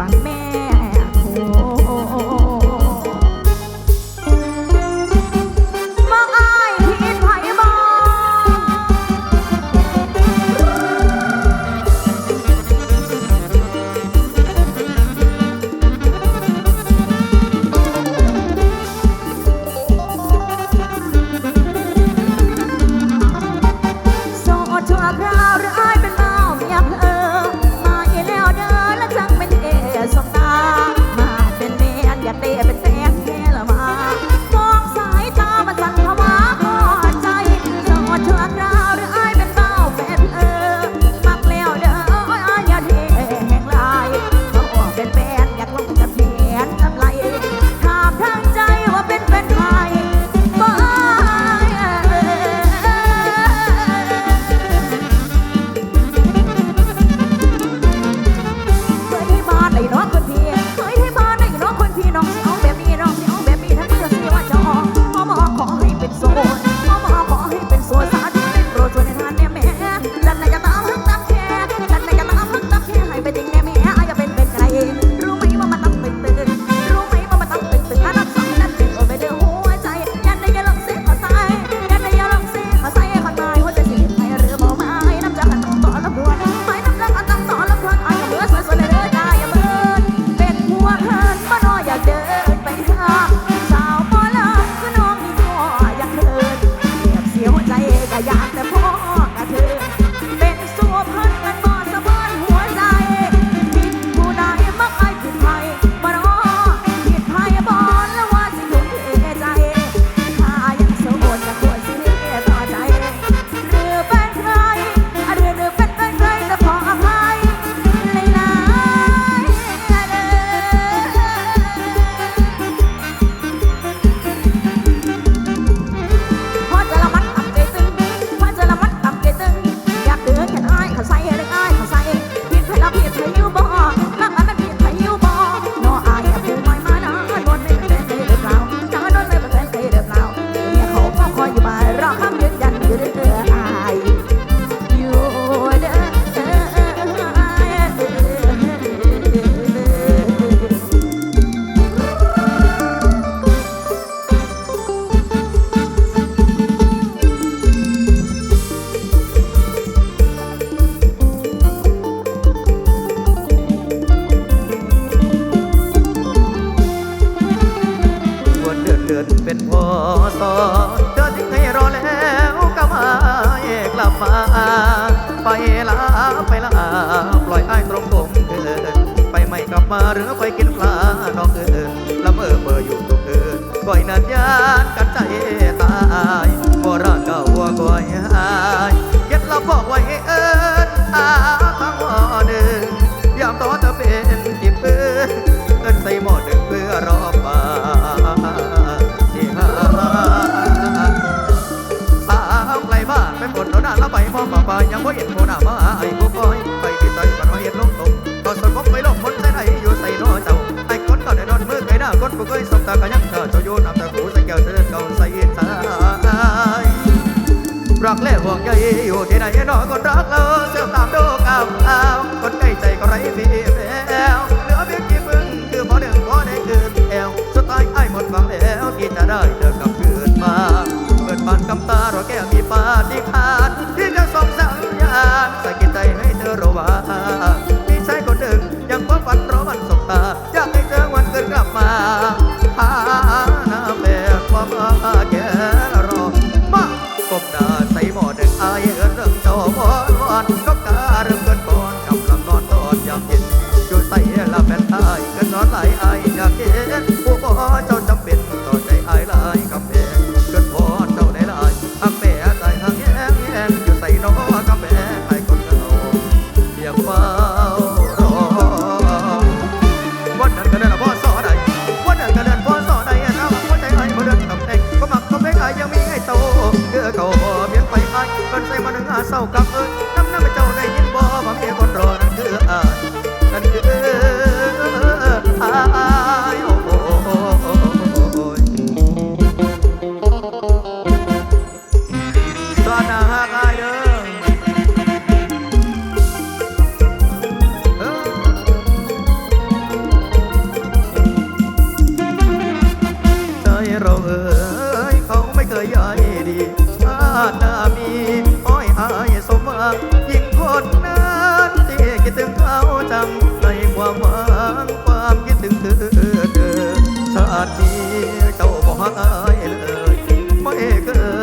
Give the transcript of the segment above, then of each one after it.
pamer รักและห่วงใจอยู่ที่ไหนน้องคนรักเราเสื่อตามดูกาวอาคนใกล้ใจก็ไร้พี่แล้วเหลือเพียงกี่มึงคือพอหนึ่งพอได้คืนแอวสุดท้ายไอ้หมดฟังแล้วที่จะได้เธอกลับคืนมาเปิดบานกำตาเราแก้วมีปาที่ข้า cao together.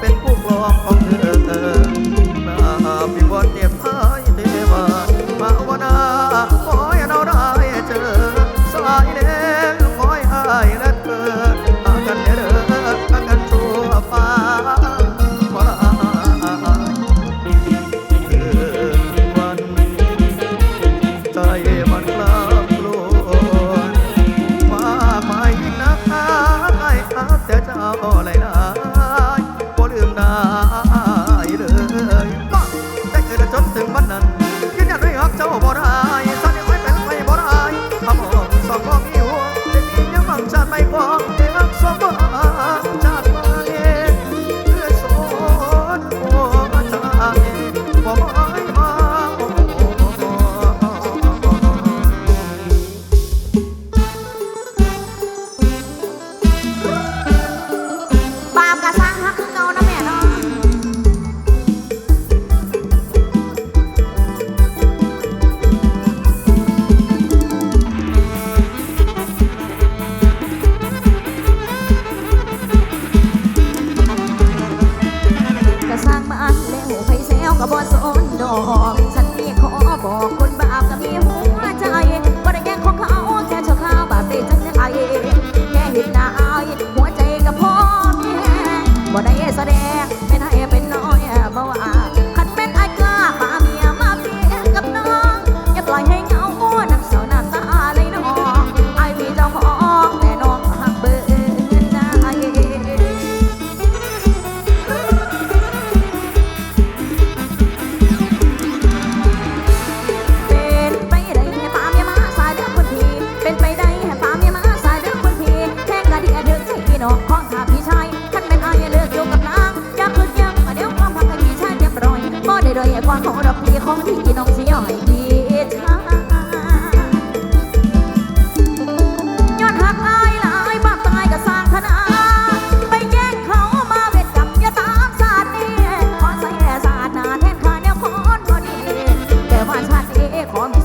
เป็นผู้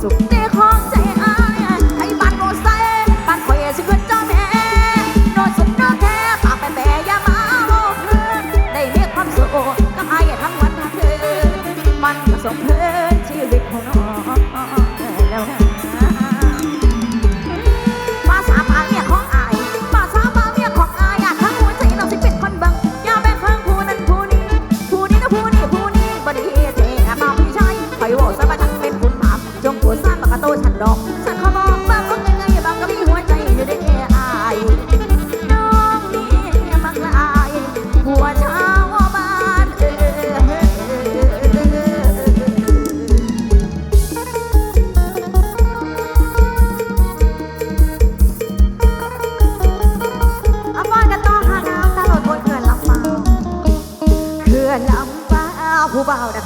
สุข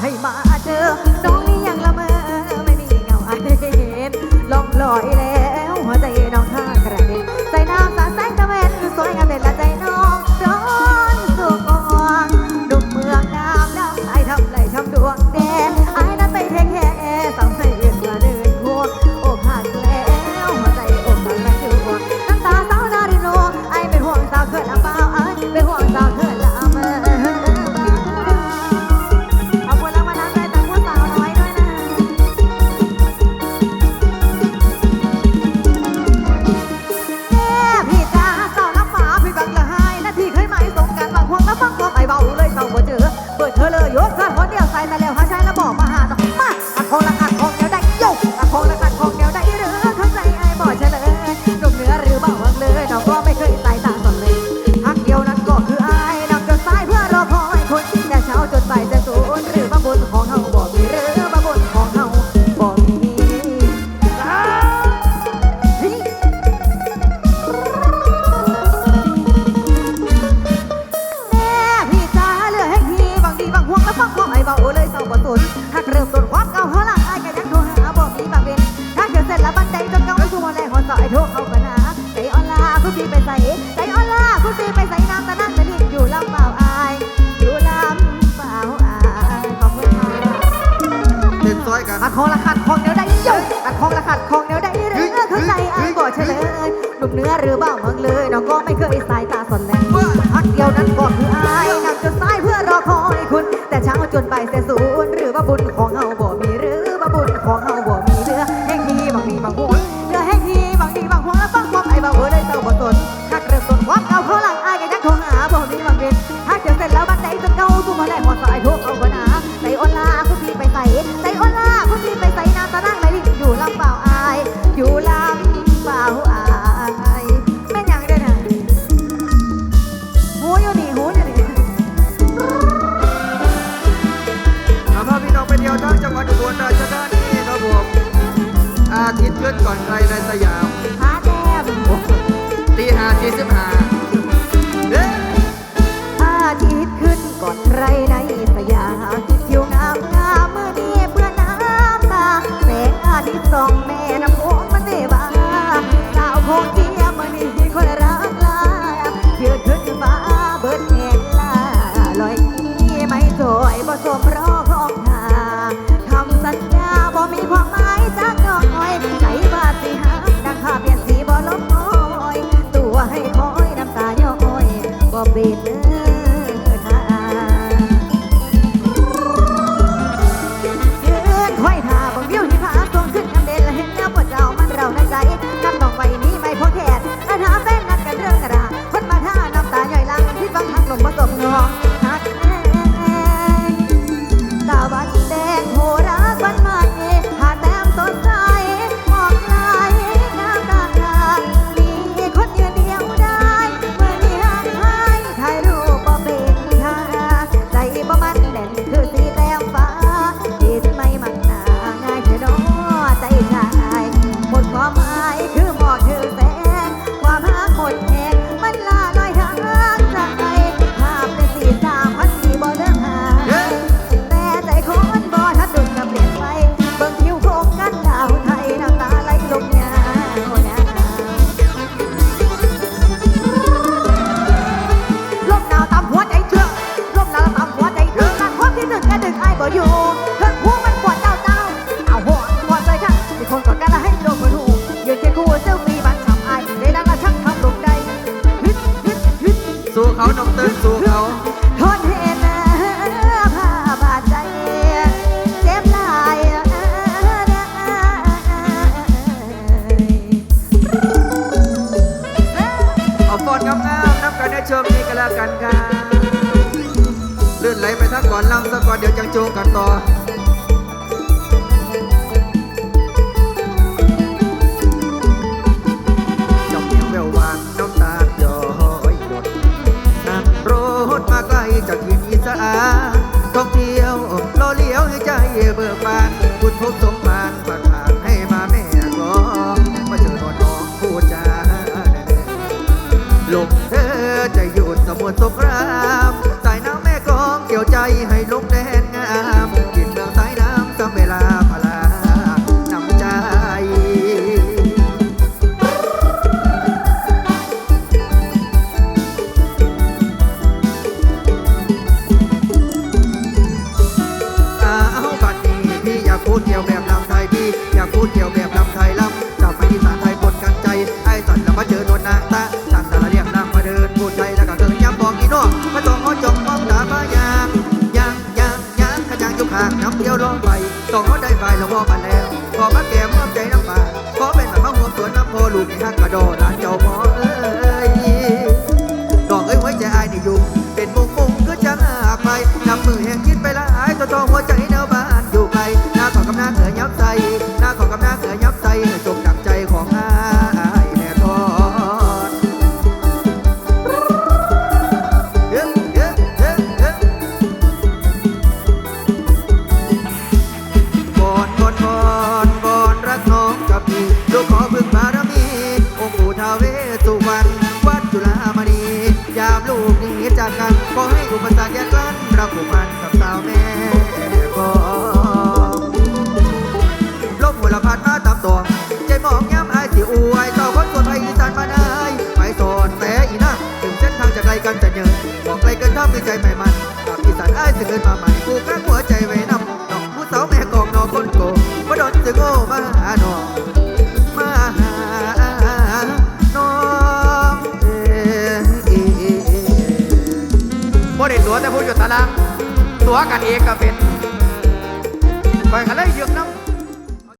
ผู้บ่า เนื้อหรือบ้าเมืองเลยน้องก็ไม่เคยสายตาสนแลพักเดียวนั้นก็คืออายนั่งจนสายเพื่อรอคอยคุณ แต่เช้าจนไปเสียศูนย์หรือว่าบุญของ Combinando ก่อนลำซะก่อนเดี๋ยวจังโจกันต่อจ้องเหนียวแววหวานจ้องตาหยอยน้ำโรดมาใกล้จากทีนอีสานท่องเที่ยวรอเลี้ยวให้ใจเบิกบานบุดพบสมบานฝากผานให้มาแม่กอมาเจอนอนองผู้จาหลมเธอจะหยุดสมุทรสงครา porque é o ก็ให้อุปสรรคยัดลั้นเราผูกพันกับสาวแม่บอกลมหัวละพัดมาตามตัว ใจมองย้ำอายสิอวยต่อคนส่วนไปอีสานมาได้ไปสอนแต่อีน่าถึงเส้นทางจะไกลกันแต่เยินบอกไกลกันท่ามีใจใหม่มันกับอีสานอายสิเกิดมาใหม่กูข้างหัวใจไว้นำดอกผู้สาวแม่กองนอคนโกบ่โดนจะโง่มาหาหนอง ตัวแต่ผู้อยู่ตารางตัวกันเองก็เป็นคอยกันเลยหยุดน้ำ